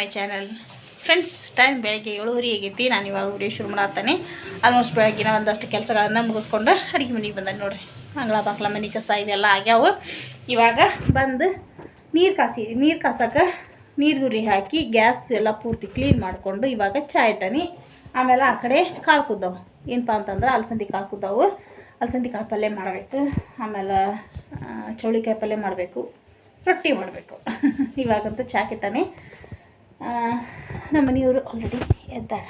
My channel. Friends time ಬೆಳಗ್ಗೆ ಏಳುವರೆ ಆಗೈತಿ ನಾನು ಇವಾಗ ವಿಡಿಯೋ ಶುರು ಮಾಡ್ತಾನೆ ಆಲ್ಮೋಸ್ಟ್ ಬೆಳಗ್ಗಿನ ಒಂದಷ್ಟು ಕೆಲಸಗಳನ್ನು ಮುಗಿಸ್ಕೊಂಡು ಅಡುಗೆ ಮನೆಗೆ ಬಂದ ನೋಡಿರಿ. ಅಂಗಳ ಬಾಕ್ಲ ಮನೆ ಕಸ ಇದೆಲ್ಲ ಆಗ್ಯಾವು. ಇವಾಗ ಬಂದು ನೀರು ಕಾಸಿ, ನೀರು ಕಾಸಕ್ಕೆ ನೀರು ಗುರಿ ಹಾಕಿ ಗ್ಯಾಸ್ ಎಲ್ಲ ಪೂರ್ತಿ ಕ್ಲೀನ್ ಮಾಡಿಕೊಂಡು ಇವಾಗ ಚಾ ಇಟ್ಟನಿ. ಆಮೇಲೆ ಆ ಕಡೆ ಕಾಳು ಕುದ್ದವು. ಏನಪ್ಪ ಅಂತಂದ್ರೆ ಅಲಸಂದಿ ಕಾಳು ಕುದ್ದವು. ಅಲಸಂದಿ ಕಾಳು ಪಲ್ಯ ಮಾಡಬೇಕು. ಆಮೇಲೆ ಚೌಳಿಕಾಯಿ ಪಲ್ಯ ಮಾಡಬೇಕು. ರೊಟ್ಟಿ ಮಾಡಬೇಕು. ಇವಾಗಂತೂ ಚಾ ಕಿಟ್ಟಾನೆ. ನಮ್ಮ ಮನೆಯವರು ಆಲ್ರೆಡಿ ಎದ್ದಾರ.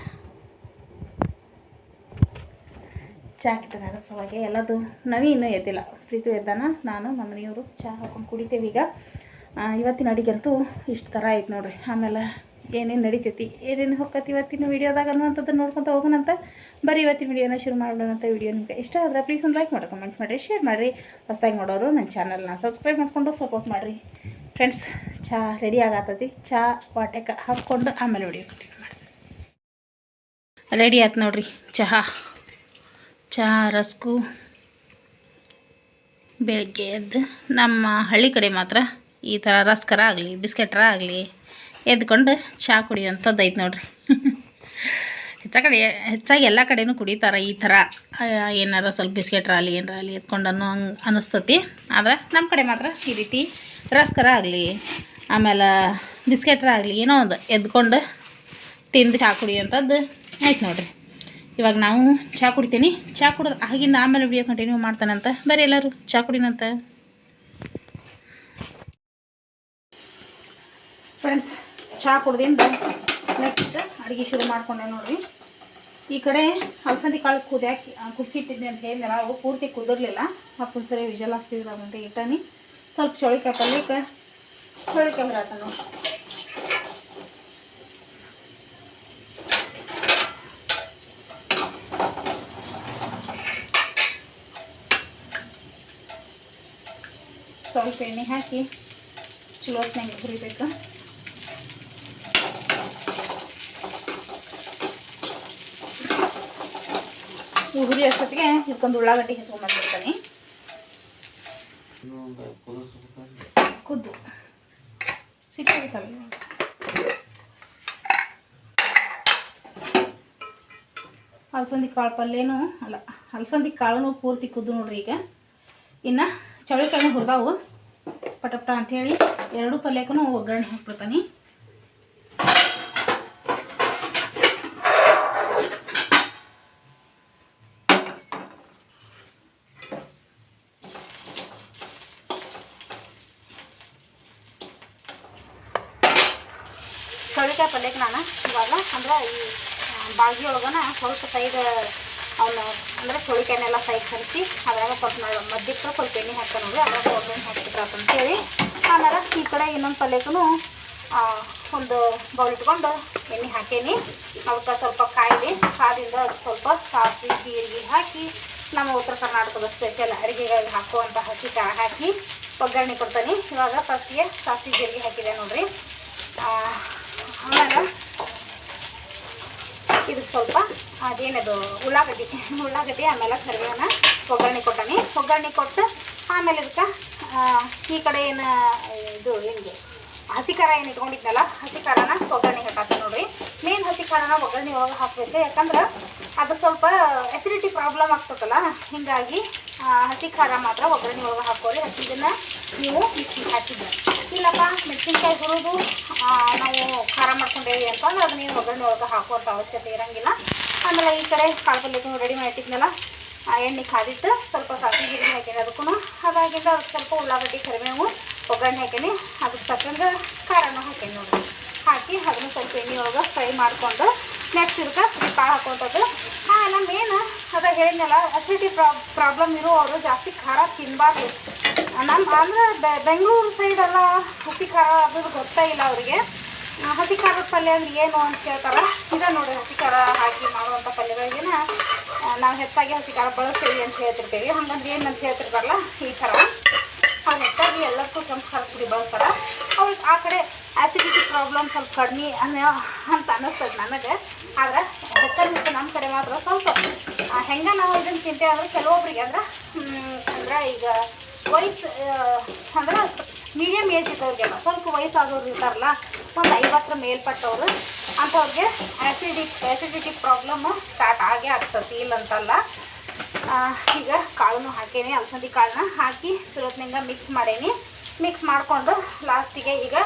ಚಾ ಕಿಟ್ಟನಾರ ಸಲುವಾಗಿ ಎಲ್ಲದು ನವೀನು ಎದ್ದಿಲ್ಲ. ಪ್ರೀತು ಎದ್ದಾನ, ನಾನು, ನಮ್ಮ ಮನೆಯವರು ಚಹಾ ಹಾಕೊಂಡು ಕುಡಿತೇವೆ ಈಗ. ಇವತ್ತಿನ ಅಡಿಗೆಂತೂ ಇಷ್ಟು ಥರ ಆಯ್ತು ನೋಡ್ರಿ. ಆಮೇಲೆ ಏನೇನು ನಡಿತೈತಿ, ಏನೇನು ಹೊಕ್ಕತಿ ಇವತ್ತಿನ ವೀಡಿಯೋದಾಗ ಅನ್ನುವಂಥದ್ದು ನೋಡ್ಕೊತ ಹೋಗೋಣಂತ. ಬರೀ ಇವತ್ತಿನ ವೀಡಿಯೋನ ಶುರು ಮಾಡೋಣಂತ ವೀಡಿಯೋ ನಿಮಗೆ ಇಷ್ಟ ಆದರೆ ಪ್ಲೀಸ್ ಒಂದು ಲೈಕ್ ಮಾಡಿ ಕಮೆಂಟ್ ಮಾಡಿರಿ ಶೇರ್ ಮಾಡಿರಿ. ಹೊಸ್ದಾಗಿ ನೋಡೋರು ನನ್ನ ಚಾನಲ್ನ ಸಬ್ಸ್ಕ್ರೈಬ್ ಮಾಡಿಕೊಂಡು ಸಪೋರ್ಟ್ ಮಾಡಿರಿ. ಫ್ರೆಂಡ್ಸ್ ಚಹಾ ರೆಡಿ ಆಗತ್ತತಿ. ಚಹಾ ವಾಟೆಕ ಹಾಕ್ಕೊಂಡು ಆಮೇಲೆ ವಿಡಿಯೋ ಕಂಟಿನ್ಯೂ ರೆಡಿ ಆಯ್ತು ನೋಡ್ರಿ. ಚಹಾ. ಚಹಾ, ರಸ್ಕು ಬೆಳಗ್ಗೆ ಎದ್ದು ನಮ್ಮ ಹಳ್ಳಿ ಕಡೆ ಮಾತ್ರ ಈ ಥರ ರಸ್ಕರ ಆಗಲಿ ಬಿಸ್ಕೆಟ್ರ ಆಗಲಿ ಎದ್ಕೊಂಡು ಚಹಾ ಕುಡಿಯೋಂಥದ್ದು ಐತೆ ನೋಡ್ರಿ. ಹೆಚ್ಚ ಕಡೆ ಹೆಚ್ಚಾಗಿ ಎಲ್ಲ ಕಡೆನೂ ಕುಡಿತಾರೆ ಈ ಥರ ಏನಾರ ಸ್ವಲ್ಪ ಬಿಸ್ಕೆಟ್ ರಾಲಿ, ಏನಾರ ಆಗಲಿ ಎತ್ಕೊಂಡು ಅನ್ನೋ ಹಂಗೆ ಅನಿಸ್ತತಿ. ಆದ್ರೆ ನಮ್ಮ ಕಡೆ ಮಾತ್ರ ಈ ರೀತಿ ರಸ್ಕರ ಆಗಲಿ, ಆಮೇಲೆ ಬಿಸ್ಕೆಟ್ರ ಆಗಲಿ ಏನೋ ಒಂದು ಎದ್ಕೊಂಡು ತಿಂದು ಚಹಾ ಕುಡಿಯೋಂಥದ್ದು ಆಯ್ತು ನೋಡಿರಿ. ಇವಾಗ ನಾವು ಚಹಾ ಕುಡಿತೀನಿ. ಚಹಾ ಕುಡಿದು ಆಗಿಂದ ಆಮೇಲೆ ವಿಡಿಯೋ ಕಂಟಿನ್ಯೂ ಮಾಡ್ತಾನಂತ ಬರೀ ಎಲ್ಲರೂ ಚಹಾ ಕುಡಿನಂತ. ಫ್ರೆಂಡ್ಸ್ ಚಹಾ ಕುಡ್ದಿಂದ ನೆಕ್ಸ್ಟ್ ಅಡುಗೆ ಶುರು ಮಾಡ್ಕೊಂಡೆ ನೋಡ್ರಿ. ಈ ಕಡೆ ಅಲಸಂದಿ ಕಾಳು ಕುದಿಯಾಕಿ ಕುದಿಸಿಟ್ಟಿದ್ದೆ ಅಂತ ಹೇಳಿದ್ನಲ್ಲ, ಅವು ಪೂರ್ತಿ ಕುದಿರ್ಲಿಲ್ಲ. ಮತ್ತೊಂದು ಸರಿ ವಿಜಲ್ ಹಾಕ್ಸಿದ್ರಂತ ಇಟ್ಟಾನಿ. ಸ್ವಲ್ಪ ಚೌಳಿಕಾಯಿ ಪಲ್ಯಕ್ಕೆ ಚೌಳಿಕಾಯಿ ಬರತ್ತ ನೋಡಿ ಸ್ವಲ್ಪ ಎಣ್ಣೆ ಹಾಕಿ ಚಲೋ ಹೊತ್ನಾಗ ಹುರಿಬೇಕು. ಈ ಹುರಿ ಅಷ್ಟೊತ್ತಿಗೆ ಇದಕ್ಕೊಂದು ಉಳ್ಳಾಗಡ್ಡಿ ಹೆಚ್ಕೊಂಡ್ಬಂದಿರ್ತಾನೆ ಕುದ್ದು. ಸಿಕ್ಕಿರ್ತವೆ ಅಲಸಂದಿ ಕಾಳು ಪಲ್ಯನೂ ಅಲ್ಲ, ಅಲಸಂದಿ ಕಾಳುನು ಪೂರ್ತಿ ಕುದ್ದು ನೋಡ್ರಿ ಈಗ. ಇನ್ನು ಚೌಳಿಕಾಯಿನೂ ಹುರಿದಾವು. ಪಟಪಟ ಅಂಥೇಳಿ ಎರಡೂ ಪಲ್ಯಕ್ಕೂ ಒಗ್ಗರಣೆ ಹಾಕ್ಬಿಡ್ತಾನೆ ಚೌಳಿಕಾಯಿ ಪಲ್ಯಕ್ಕೆ ನಾನು. ಇವಾಗ ಅಂದ್ರೆ ಈ ಬಾಳ್ಗಿ ಒಳಗನ ಸ್ವಲ್ಪ ಸೈಡ್ ಅವನು ಅಂದ್ರೆ ಚೌಳಿಕಾಯಿನೆಲ್ಲ ಸೈಡ್ ಸರಿಸಿ, ಅದ್ರಾಗ ಸ್ವಲ್ಪ ಮಧ್ಯಕ್ಕೆ ಸ್ವಲ್ಪ ಎಣ್ಣೆ ಹಾಕ್ತಾನೆ ನೋಡಿ ಅದ್ರಾಗ ಒಗ್ಗರಣೆ ಹಾಕ್ಬಿಟ್ರೆ ಅಂತೇಳಿ. ಆಮೇಲೆ ಈ ಕಡೆ ಇನ್ನೊಂದು ಪಲ್ಯಕ್ಕೂ ಒಂದು ಬೌಲ್ ಇಟ್ಕೊಂಡು ಎಣ್ಣೆ ಹಾಕೇನಿ. ಅವಕ್ಕೆ ಸ್ವಲ್ಪ ಕಾಯಿಲಿ, ಕಾದಿಂದ ಸ್ವಲ್ಪ ಸಾಸಿ ಜೀರಿಗೆ ಹಾಕಿ, ನಮ್ಮ ಉತ್ತರ ಕರ್ನಾಟಕದ ಸ್ಪೆಷಲ್ ಅಡುಗೆಗಳಿಗೆ ಹಾಕುವಂಥ ಹಸಿ ಕಾಳು ಹಾಕಿ ಒಗ್ಗರಣೆ ಕೊಡ್ತಾನೆ. ಇವಾಗ ಫಸ್ಟಿಗೆ ಸಾಸಿ ಜೀರಿಗೆ ಹಾಕಿದೆ ನೋಡ್ರಿ ಆ, ಆಮೇಲೆ ಇದಕ್ಕೆ ಸ್ವಲ್ಪ, ಅದೇನದು, ಉಳ್ಳಾಗಡ್ಡಿ ಉಳ್ಳಾಗಡ್ಡಿ, ಆಮೇಲೆ ಕರಿಬೇವನ, ಒಗ್ಗರಣೆ ಕೊಟ್ಟಾನಿ. ಒಗ್ಗರಣೆ ಕೊಟ್ಟು, ಆಮೇಲೆ ಇದಕ್ಕೆ ಈ ಕಡೆ ಏನು, ಇದು ಹೆಂಗೆ, ಹಸಿ ಖಾರ ಏನು ಇಟ್ಕೊಂಡಿದ್ನಲ್ಲ, ಹಸಿ ಖಾರನ ಒಗ್ಗರಣೆ ಹಾಕಿ ನೋಡ್ರಿ. ಮೇನ್ ಹಸಿ ಖಾರನ ಒಗ್ಗರಣೆ ಒಳಗೆ ಹಾಕಬೇಕು, ಯಾಕಂದ್ರೆ ಅದು ಸ್ವಲ್ಪ ಎಸಿಡಿಟಿ ಪ್ರಾಬ್ಲಮ್ ಆಗ್ತದಲ್ಲ ಹೀಗಾಗಿ ಹಸಿ ಖಾರ ಮಾತ್ರ ಒಗ್ಗರಣೆ ಒಳಗೆ ಹಾಕೋರಿ ಹಸಿದನ್ನು ನೀವು ಮಿಕ್ಸಿಗೆ ಹಾಕಿದ್ರೆ. ಇಲ್ಲಪ್ಪ, ಮೆಣಸಿನ್ಕಾಯಿ ಹುರಿದು ನಾವು ಖಾರ ಮಾಡ್ಕೊಂಡೇವಿ ಅಂತಂದ್ರೆ ಅದು ನೀವು ಒಗ್ಗರಣೆ ಒಳಗೆ ಹಾಕುವಂಥ ಅವಶ್ಯಕತೆ ಇರೋಂಗಿಲ್ಲ. ಆಮೇಲೆ ಈ ಕಡೆ ಕಾಳು ರೆಡಿ ಮಾಡಿಟ್ಟಿದ್ನಲ್ಲ ಆ, ಎಣ್ಣೆ ಕಾದಿಟ್ಟು ಸ್ವಲ್ಪ ಸಾಸಿವೆ ಜೀರಿಗೆ ಹಾಕೀನಿ ಅದಕ್ಕೂ ಅದಾಗಿಂದ ಅದಕ್ಕೆ ಸ್ವಲ್ಪ ಉಳ್ಳಾಗಡ್ಡಿ, ಕರಿಬೇವು ಒಗ್ಗರಣೆ ಹಾಕೀನಿ. ಅದಕ್ಕೆ ತಕ್ಕಂಗೆ ಖಾರನೂ ಹಾಕೀನಿ ನೋಡಿರಿ. ಹಾಕಿ ಅದನ್ನು ಸ್ವಲ್ಪ ಎಣ್ಣೆ ಒಳಗೆ ಫ್ರೈ ಮಾಡಿಕೊಂಡು, ನೆಕ್ಸ್ಟ್ ಇದಕ್ಕೆ ಕಾಳು ಹಾಕೋಂಥದ್ದು ಆಸಿಡಿಟಿ ಅಸಿಡಿಟಿ ಪ್ರಾಬ್ಲಮ್ ಇರೋರು ಜಾಸ್ತಿ ಖಾರ ತಿನ್ನಬಾರ್ದು ನಮ್ಮ ಬೆ, ಬೆಂಗಳೂರು ಸೈಡೆಲ್ಲ ಹಸಿ ಖಾರ ಅದು ಗೊತ್ತೇ ಇಲ್ಲ ಅವರಿಗೆ. ಹಸಿ ಖಾರದ ಪಲ್ಯ ಅಂದ್ರೆ ಏನು ಅಂತ ಕೇಳ್ತಾರೆ ಇದ ನೋಡಿ ಹಸಿ ಖಾರ ಹಾಕಿ ಮಾಡುವಂಥ ಪಲ್ಯಗಳಿಗೆ ನಾವು ಹೆಚ್ಚಾಗಿ ಹಸಿ ಖಾರ ಬಳಸ್ತೀವಿ ಅಂತ ಹೇಳ್ತಿರ್ತೀವಿ. ಹಂಗಂದ್ರೆ ಏನು ಅಂತ ಹೇಳ್ತಿರ್ತಾರಲ್ಲ, ಈ ಥರ. ಅವ್ರು ಹೆಚ್ಚಾಗಿ ಎಲ್ಲಕ್ಕೂ ಕೆಂಪು ಖಾರ ಪುಡಿ ಬಳಸ್ತಾರೆ. ಅವ್ರಿಗೆ ಆ ಕಡೆ ಆ್ಯಸಿಡಿಟಿ ಪ್ರಾಬ್ಲಮ್ ಸ್ವಲ್ಪ ಕಡಿಮೆ ಅನ್ನೋ, ಅಂತ ಅನ್ನಿಸ್ತದೆ ನನಗೆ ಆದ್ರೆ ಹೆಚ್ಚಾಗಿ ನಮ್ಮ ಕಡೆ ಮಾತ್ರ ಸ್ವಲ್ಪ ಹೆಂಗೆ ನಾವು ಇದನ್ನ ತಿಂತೇವೆ ಅಂದ್ರೆ ಕೆಲವೊಬ್ರಿಗೆ ಅಂದ್ರೆ ಅಂದ್ರೆ ಈಗ ವಯಸ್ಸು ಅಂದ್ರೆ ಮೀಡಿಯಮ್ ಏಜ್ ಇದ್ದವ್ರಿಗೆಲ್ಲ, ಸ್ವಲ್ಪ ವಯಸ್ಸಾದವ್ರು ಇರ್ತಾರಲ್ಲ, ಒಂದು ಐವತ್ತರ ಮೇಲ್ಪಟ್ಟವರು, ಅಂಥವ್ರಿಗೆ ಆ್ಯಸಿಡಿಕ್ ಆ್ಯಸಿಡಿಟಿ ಪ್ರಾಬ್ಲಮ್ಮು ಸ್ಟಾರ್ಟ್ ಆಗೇ ಆಗ್ತದೆ ಇಲ್ಲಂತಲ್ಲ. ಈಗ ಕಾಳನ್ನು ಹಾಕೇನಿ, ಅಲಸಂದಿ ಕಾಳನ್ನ ಹಾಕಿ ಚಲೋತ್ನಿಂದ ಮಿಕ್ಸ್ ಮಾಡೇನಿ. ಮಿಕ್ಸ್ ಮಾಡಿಕೊಂಡು ಲಾಸ್ಟಿಗೆ ಈಗ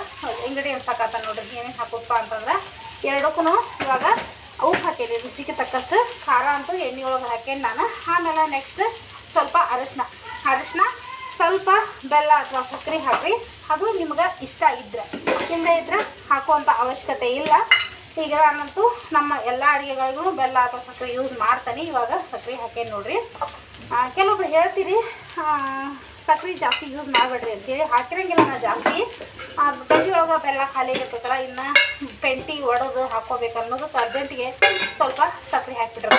ಇಂಗ್ರೀಡಿಯೆಂಟ್ಸ್ ಹಾಕತ್ತ ನೋಡ್ರಿ, ಏನೇನು ಹಾಕೋಪ್ಪ ಅಂತಂದ್ರೆ ಎರಡಕ್ಕೂ ಇವಾಗ ಉಪ್ಪು ಹಾಕೇನಿ, ರುಚಿಗೆ ತಕ್ಕಷ್ಟು ಖಾರ ಅಂತೂ ಎಣ್ಣೆ ಒಳಗೆ ಹಾಕೇನಿ ನಾನು. ಆಮೇಲೆ ನೆಕ್ಸ್ಟ್ ಸ್ವಲ್ಪ ಅರಶಿನ ಅರಶಿನ ಸ್ವಲ್ಪ ಬೆಲ್ಲ ಅಥವಾ ಸಕ್ಕರೆ ಹಾಕ್ರಿ. ಅದು ನಿಮ್ಗೆ ಇಷ್ಟ ಇದ್ರೆ ಇಲ್ಲದೆ ಇದ್ರೆ ಹಾಕುವಂಥ ಅವಶ್ಯಕತೆ ಇಲ್ಲ. ಈಗ ನಾನಂತೂ ನಮ್ಮ ಎಲ್ಲ ಅಡುಗೆಗಳಿಗೂ ಬೆಲ್ಲ ಅಥವಾ ಸಕ್ಕರೆ ಯೂಸ್ ಮಾಡ್ತಾನೆ. ಇವಾಗ ಸಕ್ಕರೆ ಹಾಕೇನಿ ನೋಡಿರಿ. ಕೆಲವೊಬ್ರು ಹೇಳ್ತೀರಿ ಸಕ್ಕರೆ ಜಾಸ್ತಿ ಯೂಸ್ ಮಾಡಬೇಡ್ರಿ ಅಂತೇಳಿ ಹಾಕಿರಂಗಿಲ್ಲ ನಾ ಜಾಸ್ತಿ. ಗಂಜಿ ಒಳಗೆ ಬೆಲ್ಲ ಖಾಲಿ ಇರ್ತೈತಲ್ಲ, ಇನ್ನು ಪೆಂಟಿ ಒಡೆದು ಹಾಕೋಬೇಕು ಅನ್ನೋದಕ್ಕೆ ಅರ್ಜೆಂಟಿಗೆ ಸ್ವಲ್ಪ ಸಕ್ಕರೆ ಹಾಕ್ಬಿಟ್ರೆ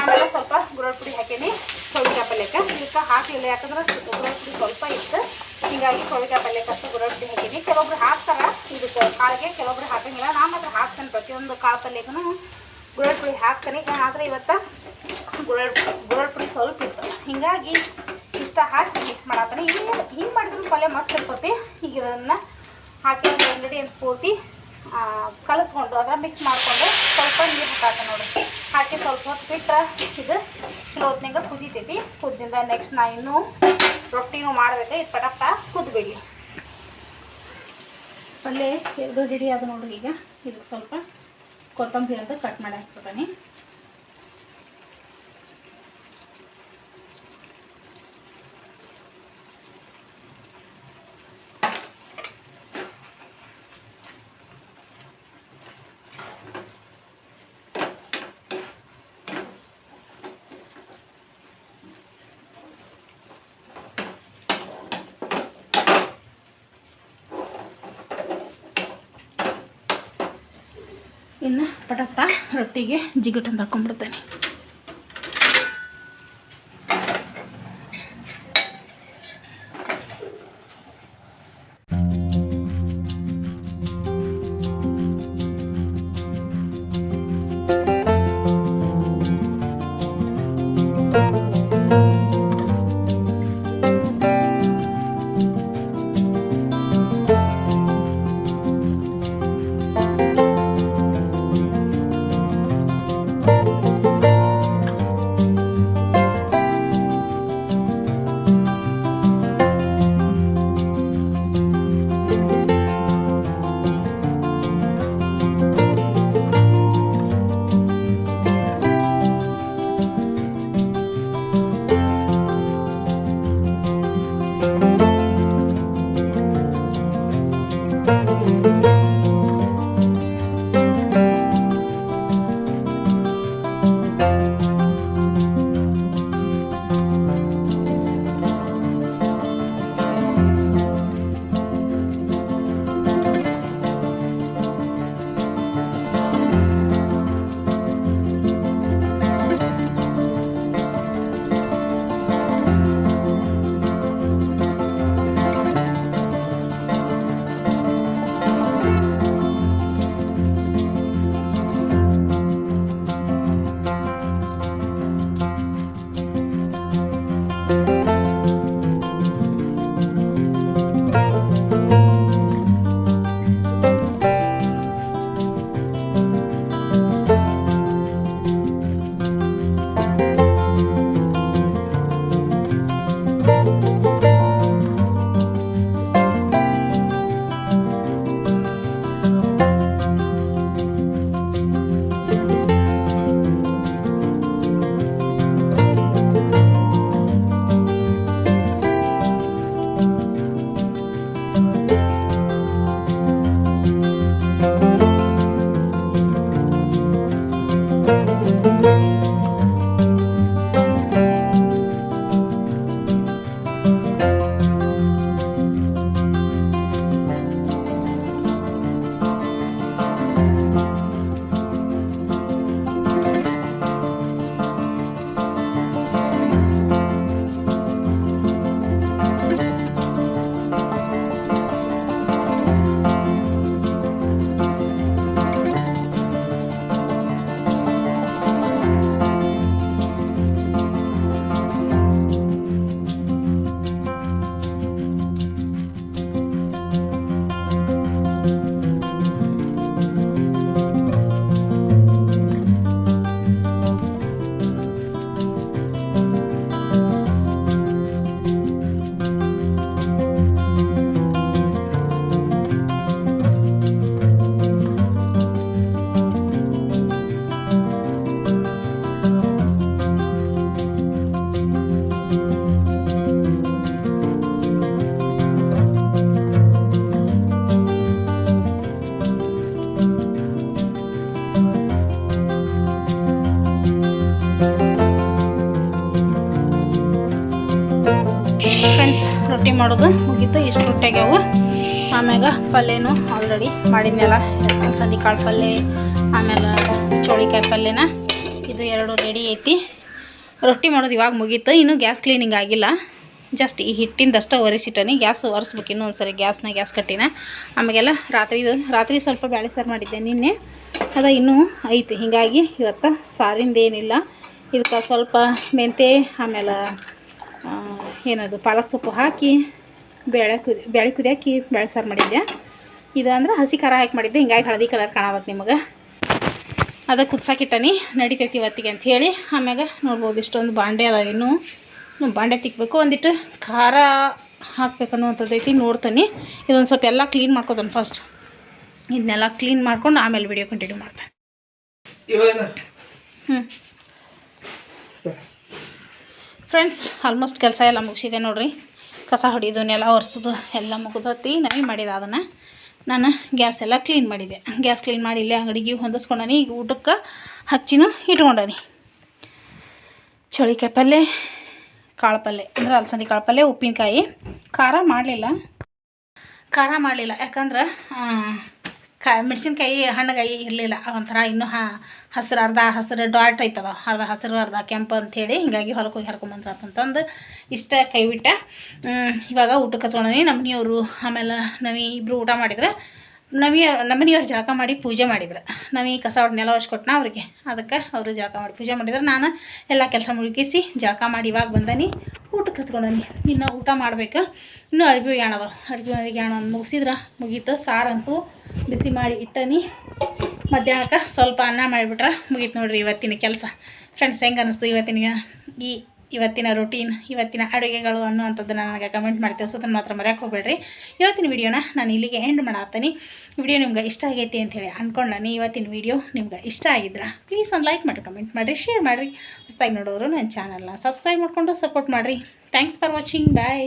ಆಮೇಲೆ ಸ್ವಲ್ಪ ಗುರೋಡ್ ಪುಡಿ ಹಾಕೀನಿ ಚೌಳಿಕಾಯಿ ಪಲ್ಯಕ್ಕೆ. ಇದಕ್ಕೆ ಹಾಕಲಿಲ್ಲ, ಯಾಕಂದ್ರೆ ಗುರಳ್ ಪುಡಿ ಸ್ವಲ್ಪ ಇತ್ತು. ಹೀಗಾಗಿ ಚೌಳಿಕಾಯಿ ಪಲ್ಯಕ್ಕೆ ಅಷ್ಟು ಗುರಳ್ ಪುಡಿ ಹಾಕೀನಿ. ಕೆಲವೊಬ್ರು ಹಾಕ್ತಾರೆ, ಇದಕ್ಕೆ ಕಾಳಿಗೆ ಕೆಲವೊಬ್ರು ಹಾಕಂಗಿಲ್ಲ. ನಾನು ಮಾತ್ರ ಹಾಕ್ತೇನೆ, ಪ್ರತಿಯೊಂದು ಕಾಳು ಪಲ್ಯಕ್ಕೂ ಗುರಳ್ ಪುಡಿ ಹಾಕ್ತೇನೆ. ಆದರೆ ಇವತ್ತು ಗುರಳ್ ಗುರಳ್ ಪುಡಿ ಸ್ವಲ್ಪ ಇತ್ತು. ಹೀಗಾಗಿ ಇಷ್ಟ ಹಾಕಿ ಮಿಕ್ಸ್ ಮಾಡತ್ತಾನೆ ಹಿಂಗೆ ಹಿಂಗೆ ಮಾಡಿದ್ರು ಪಲ್ಯ ಮಸ್ತ್ ಇರ್ತೈತಿ. ಈಗ ಇದನ್ನು ಹಾಕಿ ಇಂಗ್ರೀಡಿಯೆಂಟ್ಸ್ ಪೂರ್ತಿ ಆ, ಕಲಸ್ಕೊಂಡು ಅದ್ರ ಮಿಕ್ಸ್ ಮಾಡಿಕೊಂಡು ಸ್ವಲ್ಪ ನೀರು ಹಾಕಾಕ ನೋಡಿ. ಹಾಕಿ ಸ್ವಲ್ಪ ಹೊತ್ತು ಬಿಟ್ರೆ ಇದು ಚಲೋ ಹೊತ್ನಾಗ ಕುದೀತೈತಿ. ಕುದ್ದಿಂದ ನೆಕ್ಸ್ಟ್ ನಾ ಇನ್ನೂ ರೊಟ್ಟಿನೂ ಮಾಡಬೇಕು. ಇದು ಪಟಪ್ಪ ಕುದ್ಬೇಡಿ ಪಲ್ಯ ಎರಡು ರೆಡಿ ಆದ ನೋಡ್ರಿ ಈಗ. ಇದಕ್ಕೆ ಸ್ವಲ್ಪ ಕೊತ್ತಂಬರಿ ಅಂತ ಕಟ್ ಮಾಡಿ ಹಾಕ್ಬಿಡ್ತೀನಿ ಇನ್ನು ಪಟಪ್ಪ ರೊಟ್ಟಿಗೆ ಜಿಗುಟಂದು ಹಾಕೊಂಡ್ಬಿಡ್ತೇನೆ. ಮಾಡೋದು ಮುಗೀತು, ಇಷ್ಟು ರೊಟ್ಟಿ ಆಗ್ಯಾವು ಆಮ್ಯಾಗ ಪಲ್ಯನೂ ಆಲ್ರೆಡಿ ಮಾಡಿದ್ನೆಲ್ಲ ಅಲಸಂದಿ ಕಾಳು ಪಲ್ಯ, ಆಮೇಲೆ ಚೌಳಿಕಾಯಿ ಪಲ್ಯನ. ಇದು ಎರಡು ರೆಡಿ ಐತಿ. ರೊಟ್ಟಿ ಮಾಡೋದು ಇವಾಗ ಮುಗೀತು, ಇನ್ನೂ ಗ್ಯಾಸ್ ಕ್ಲೀನಿಂಗ್ ಆಗಿಲ್ಲ. ಜಸ್ಟ್ ಈ ಹಿಟ್ಟಿಂದಷ್ಟೇ ಒರೆಸಿಟ್ಟನಿ, ಗ್ಯಾಸ್ ಒರೆಸ್ಬೇಕು ಇನ್ನೂ ಒಂದು ಸರಿ ಗ್ಯಾಸ್ನ, ಗ್ಯಾಸ್ ಕಟ್ಟಿನ. ಆಮೇಲೆಲ್ಲ ರಾತ್ರಿದು ರಾತ್ರಿ ಸ್ವಲ್ಪ ಬ್ಯಾಳೆ ಸಾರು ಮಾಡಿದ್ದೆ ನಿನ್ನೆ. ಅದು ಇನ್ನೂ ಐತಿ, ಹೀಗಾಗಿ ಇವತ್ತು ಸಾರಿಂದೇನಿಲ್ಲ. ಇದಕ್ಕೆ ಸ್ವಲ್ಪ ಮೆಂತೆ, ಆಮೇಲೆ ಏನದು ಪಾಲಕ್ ಸೊಪ್ಪು ಹಾಕಿ ಬೇಳೆ ಕುದಿ ಬೇಳೆ ಕುದಿಯಾಕಿ ಬೇಳೆ ಸಾರು ಮಾಡಿದ್ದೆ ಇದು ಅಂದ್ರೆ ಹಸಿ ಖಾರ ಹಾಕಿ ಮಾಡಿದ್ದೆ. ಹಿಂಗಾಗಿ ಹಳದಿ ಕಲರ್ ಕಾಣಬೇಕು ನಿಮಗೆ. ಅದಕ್ಕೆ ಕುದ್ಸಾಕಿಟ್ಟನಿ. ನಡಿತೈತಿ ಇವತ್ತಿಗೆ ಅಂತ ಹೇಳಿ. ಆಮ್ಯಾಗ ನೋಡ್ಬೋದು ಇಷ್ಟೊಂದು ಬಾಂಡೆ ಅದ ಇನ್ನೂ. ಬಾಂಡೆ ತಿಕ್ಕಬೇಕು ಒಂದಿಟ್ಟು ಖಾರ ಹಾಕ್ಬೇಕು ಅನ್ನುವಂಥದ್ದೈತಿ ನೋಡ್ತೀನಿ. ಇದೊಂದು ಸ್ವಲ್ಪ ಎಲ್ಲ ಕ್ಲೀನ್ ಮಾಡ್ಕೋತಾನೆ ಫಸ್ಟ್ ಇದನ್ನೆಲ್ಲ ಕ್ಲೀನ್ ಮಾಡ್ಕೊಂಡು ಆಮೇಲೆ ವಿಡಿಯೋ ಕಂಟಿನ್ಯೂ ಮಾಡ್ತಾನೆ. ಹ್ಞೂ ಫ್ರೆಂಡ್ಸ್ ಆಲ್ಮೋಸ್ಟ್ ಕೆಲಸ ಎಲ್ಲ ಮುಗಿಸಿದೆ ನೋಡಿರಿ. ಕಸ ಹೊಡಿಯೋದು ನೆಲ ಒರೆಸೋದು ಎಲ್ಲ ಮುಗಿದೋತಿ. ನವಿ ಮಾಡಿದೆ ಅದನ್ನು ನಾನು ಗ್ಯಾಸ್ ಎಲ್ಲ ಕ್ಲೀನ್ ಮಾಡಿದೆ. ಗ್ಯಾಸ್ ಕ್ಲೀನ್ ಮಾಡಿ ಇಲ್ಲೇ ಅಂಗಡಿಗೆ ಹೊಂದಿಸ್ಕೊಂಡನಿ. ಈಗ ಊಟಕ್ಕೆ ಹಚ್ಚಿನೂ ಇಟ್ಕೊಂಡನಿ. ಚೌಳಿಕಾಯಿ ಪಲ್ಯ ಕಾಳು ಪಲ್ಯ ಅಂದರೆ ಅಲಸಂದಿ ಕಾಳು ಪಲ್ಯ ಉಪ್ಪಿನಕಾಯಿ. ಖಾರ ಮಾಡಲಿಲ್ಲ. ಖಾರ ಮಾಡಲಿಲ್ಲ. ಯಾಕಂದ್ರೆ ಕಾ ಮೆಣಸಿನ್ಕಾಯಿ ಹಣ್ಣುಗಾಯಿ ಇರಲಿಲ್ಲ. ಒಂಥರ ಇನ್ನೂ ಹಾ ಹಸಿರು ಅರ್ಧ ಹಸಿರು ಡಾಟ್ ಐತದ. ಅರ್ಧ ಹಸಿರು ಅರ್ಧ ಕೆಂಪು ಅಂಥೇಳಿ ಹೀಗಾಗಿ ಹೊಲಕ್ಕೆ ಹೋಗಿ ಹರ್ಕೊಂಬಂದ್ರ ಅಂತಂದು ಇಷ್ಟ ಕೈ ಬಿಟ್ಟ ಹ್ಮ್, ಇವಾಗ ಊಟಕ್ಕೆ ಹಚ್ಕೊಂಡಿ ನಮ್ಮ ಮನೆಯವರು ಆಮೇಲೆ ನವಿ ಇಬ್ಬರು ಊಟ ಮಾಡಿದ್ರೆ. ನವಿ ನಮ್ಮನೆಯವ್ರು ಜಳಕ ಮಾಡಿ ಪೂಜೆ ಮಾಡಿದ್ರು. ನಮಗೆ ಕಸ ಹೊಡೆದು ನೆಲ ಹೊಸ್ಕೊಟ್ನ ಅವ್ರಿಗೆ. ಅದಕ್ಕೆ ಅವರು ಜಳಕ ಮಾಡಿ ಪೂಜೆ ಮಾಡಿದ್ರೆ. ನಾನು ಎಲ್ಲ ಕೆಲಸ ಮುಳುಗಿಸಿ ಜಳಕ ಮಾಡಿ ಇವಾಗ ಬಂದನಿ. ಊಟಕ್ಕೆ ಕತ್ಕೊಂಡನಿ ಇನ್ನು ಊಟ ಮಾಡ್ಬೇಕು. ಇನ್ನೂ ಅರ್ಬಿ ಯಾಣವ ಅರ್ಬಿ ಒಂದು ಮುಗಿಸಿದ್ರೆ ಮುಗೀತು. ಸಾರಂತೂ ಬಿಸಿ ಮಾಡಿ ಇಟ್ಟನಿ. ಮಧ್ಯಾಹ್ನಕ್ಕೆ ಸ್ವಲ್ಪ ಅನ್ನ ಮಾಡಿಬಿಟ್ರೆ ಮುಗೀತು ನೋಡ್ರಿ ಇವತ್ತಿನ ಕೆಲಸ. ಫ್ರೆಂಡ್ಸ್ ಹೆಂಗೆ ಅನ್ನಿಸ್ತು ಇವತ್ತಿನ ಈ ಇವತ್ತಿನ ರೂಟೀನ್ ಇವತ್ತಿನ ಅಡುಗೆಗಳು ಅನ್ನುವಂಥದ್ದನ್ನು ನನಗೆ ಕಮೆಂಟ್ ಮಾಡಿ ಅದನ್ನು ಮಾತ್ರ ಮರೆಯೋಕೆ ಹೋಗ್ಬೇಡ್ರಿ. ಇವತ್ತಿನ ವಿಡಿಯೋನ ನಾನು ಇಲ್ಲಿಗೆ ಎಂಡ್ ಮಾಡತ್ತೀನಿ ವಿಡಿಯೋ ನಿಮ್ಗೆ ಇಷ್ಟ ಆಗೈತಿ ಹೇಳಿ ಅಂದ್ಕೊಂಡಾನಿ ಇವತ್ತಿನ ವಿಡಿಯೋ ನಿಮ್ಗೆ ಇಷ್ಟ ಆಗಿದ್ರೆ ಪ್ಲೀಸ್ ಒಂದು ಲೈಕ್ ಮಾಡಿ ಕಮೆಂಟ್ ಮಾಡಿರಿ ಶೇರ್ ಮಾಡಿರಿ. ಹೊಸ್ದಾಗಿ ನೋಡೋರು ನನ್ನ ಚಾನಲ್ನ ಸಬ್ಸ್ಕ್ರೈಬ್ ಮಾಡಿಕೊಂಡು ಸಪೋರ್ಟ್ ಮಾಡಿರಿ. Thanks for watching bye